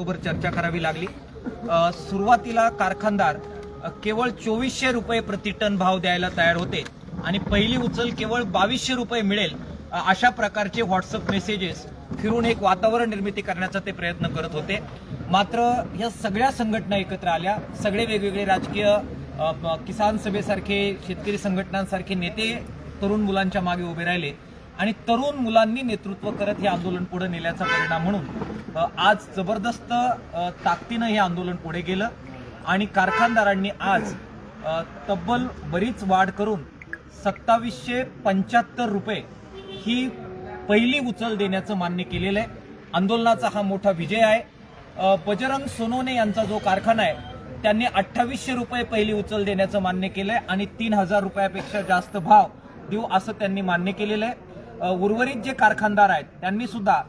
चर्चा करावी लागली. सुरुवातीला कारखानदार केवळ चोवीसशे रुपये प्रति टन भाव द्यायला तयार होते आणि पहिली उचल केवळ बावीसशे रुपये मिळेल अशा प्रकारचे व्हॉट्सअप मेसेजेस फिरून एक वातावरण निर्मिती करण्याचा ते प्रयत्न करत होते. मात्र या सगळ्या संघटना एकत्र आल्या. सगळे वेगवेगळे राजकीय किसान सभेसारखे शेतकरी संघटनांसारखे नेते तरुण मुलांच्या मागे उभे राहिले. आणि तरुण मुलांनी नेतृत्व करत हे आंदोलन पुढे नेल्याचा परिणाम म्हणून आज जबरदस्त ताकदीनं हे आंदोलन पुढे गेलं आणि कारखानदारांनी आज तब्बल बरीच वाढ करून सत्तावीसशे पंच्याहत्तर रुपये ही पहिली उचल देण्याचं मान्य केलेलं आहे. आंदोलनाचा हा मोठा विजय आहे. बजरंग सोनोने यांचा जो कारखाना आहे त्यांनी अठ्ठावीसशे रुपये पहिली उचल देण्याचं मान्य केलं आहे आणि तीन हजार रुपयापेक्षा जास्त भाव देऊ असं त्यांनी मान्य केलेलं आहे. उर्वरित जे कारखानदार आहेत त्यांनी सुद्धा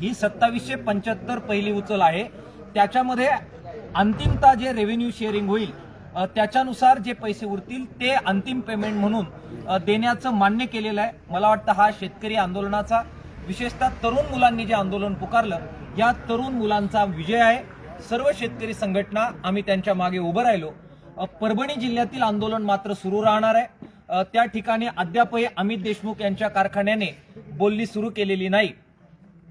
ही सत्तावीसशे पंच्याहत्तर पहिली उचल आहे. त्याच्यामध्ये अंतिमता जे रेव्हेन्यू शेअरिंग होईल त्याच्यानुसार जे पैसे उरतील ते अंतिम पेमेंट म्हणून देण्याचं मान्य केलेलं आहे. मला वाटतं हा शेतकरी आंदोलनाचा विशेषतः तरुण मुलांनी जे आंदोलन पुकारलं या तरुण मुलांचा विजय आहे. सर्व शेतकरी संघटना आम्ही त्यांच्या मागे उभं राहिलो. परभणी जिल्ह्यातील आंदोलन मात्र सुरू राहणार आहे. त्या ठिकाणी अद्यापही अमित देशमुख यांच्या कारखान्याने बोलणी सुरू केलेली नाही.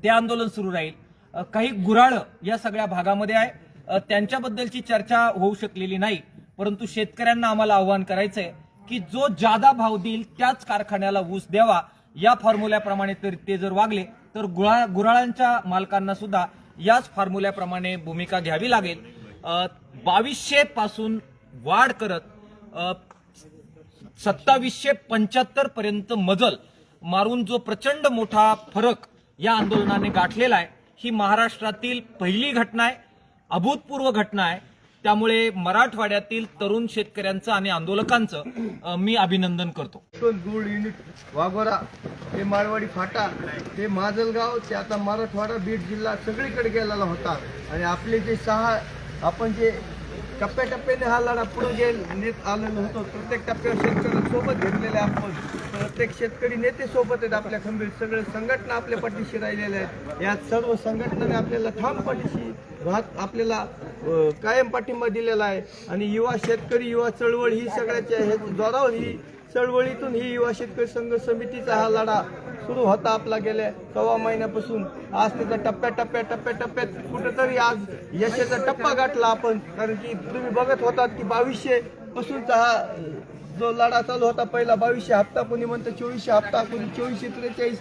ते आंदोलन सुरू राहील. काही गुराळ या सगळ्या भागामध्ये आहे. त्यांच्याबद्दलची चर्चा होऊ शकलेली नाही. परंतु शेतकऱ्यांना आम्हाला आव्हान करायचंय की जो जादा भाव देईल त्याच कारखान्याला ऊस द्यावा. या फॉर्म्युल्याप्रमाणे तर ते जर वागले तर गुळा गुराळांच्या मालकांना सुद्धा याच फॉर्म्युल्याप्रमाणे भूमिका घ्यावी लागेल. बावीसशे पासून वाढ करत सत्तावीसशे पंच्याहत्तर पर्यंत मजल मारून जो प्रचंड मोठा फरक या आंदोलनाने गाठलेला आहे ही महाराष्ट्रातील पहिली घटना आहे अभूतपूर्व घटना आहे. त्यामुळे मराठवाड्यातील तरुण शेतकऱ्यांचं आणि आंदोलकांचं मी अभिनंदन करतो. गुड युनिट वाघोरा ते मारवाडी फाटा ते माजलगाव ते आता मराठवाडा बीड जिल्हा सगळीकडे गेलेला होता. आणि आपले जे सहा आपण जे टप्प्याटप्प्याने हा लढा पुढे गेल नेत आलेलो होतो. प्रत्येक टप्प्यावर शेतकरी सोबत घेतलेले आपण. प्रत्येक शेतकरी नेते सोबत आहेत आपल्या खंबीर. सगळे संघटना आपल्या पाठीशी राहिलेल्या आहेत. या सर्व संघटनाने आपल्याला ठाम पाठीशी राहत आपल्याला कायम पाठिंबा दिलेला आहे. आणि युवा शेतकरी युवा चळवळ ही सगळ्याच्या हे जोरावर ही चळवळीतून ही युवा शेतकरी संघ समितीचा हा लढा सुरू होता आपला गेल्या सव्वा महिन्यापासून. आज त्याचा टप्प्या टप्प्या टप्प्या टप्प्यात कुठेतरी आज यशाचा टप्पा गाठला आपण. कारण की तुम्ही बघत होतात की बावीसशे पासूनचा हा जो लढा चालू होता पहिला बावीसशे हप्ता कोणी म्हणतं चोवीसशे हप्ता कोणी चोवीसशे त्रेचाळीस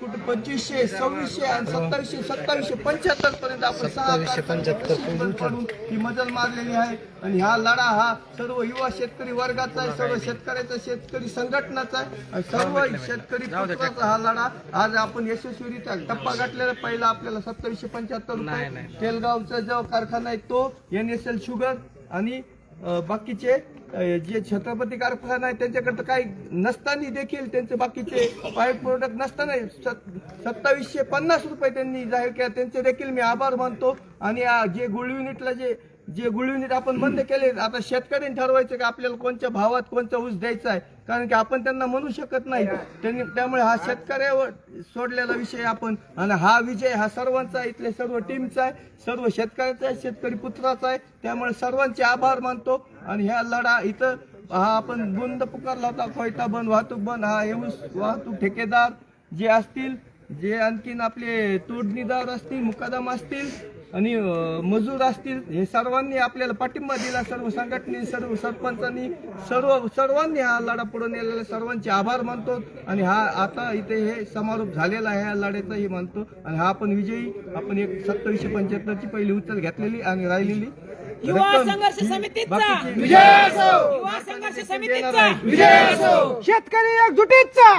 कुठे पंचवीसशे सव्वीसशे आणि सत्तावीसशे सत्तावीसशे पंच्याहत्तर पर्यंत आपण सहा पंच्याहत्तर ही मजल मारलेली आहे. आणि हा लढा हा सर्व युवा शेतकरी वर्गाचा आहे सर्व शेतकऱ्याचा शेतकरी संघटनाचा आहे. आणि सर्व शेतकरी हा लढा आज आपण यशस्वीरित्या टप्पा गाठलेला पहिला आपल्याला सत्तावीसशे पंच्याहत्तर रुपये. तेलगावचा जो कारखाना आहे तो एन एस एल शुगर आणि बाकीचे जे छत्रपती कारखाना आहे त्यांच्याकडे काही नसताना देखील त्यांचे बाकीचे पाईप प्रोडक्ट नसताना सत- सत्तावीसशे पन्नास रुपये त्यांनी जाहीर केला. त्यांचे देखील मी आभार मानतो. आणि जे गुळ युनिटला जे जे गुळ युनिट आपण बंद केले आता शेतकऱ्यांनी ठरवायचं की आपल्याला कोणत्या भावात कोणता ऊस द्यायचा आहे? कारण की आपण त्यांना म्हणू शकत नाही. त्यांनी त्यामुळे हा शेतकऱ्यावर सोडलेला विषय आपण आणि हा विजय हा सर्वांचा इथल्या सर्व टीमचा आहे सर्व शेतकऱ्याचा आहे शेतकरी पुत्राचा आहे. त्यामुळे सर्वांचे आभार मानतो. आणि ह्या लढा इथं हा आपण बंद पुकारला होता कोयता बंद वाहतूक बंद. हा हे ऊस वाहतूक ठेकेदार जे असतील जे आणखीन आपले तोडणीदार असतील मुकादम असतील आणि मजूर असतील हे सर्वांनी आपल्याला पाठिंबा दिला सर्व संघटने सर्व सरपंचांनी सर्व सर्वांनी हा लढा पुढे नेलेला सर्वांचे आभार मानतो आणि हा आता इथे हे समारोप झालेला आहे या लढ्याचाही मानतो. आणि हा आपण विजयी आपण एक सत्तावीसशे पंच्याहत्तरची पहिली उचल घेतलेली आणि राहिलेली. ही. शेतकरी एकजुटीचा!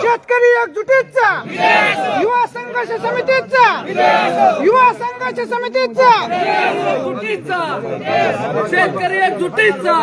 शेतकरी एकजुटीचा! युवा संघर्ष समितीचा. युवा संघर्ष समितीचा. शेतकरी जुटीचा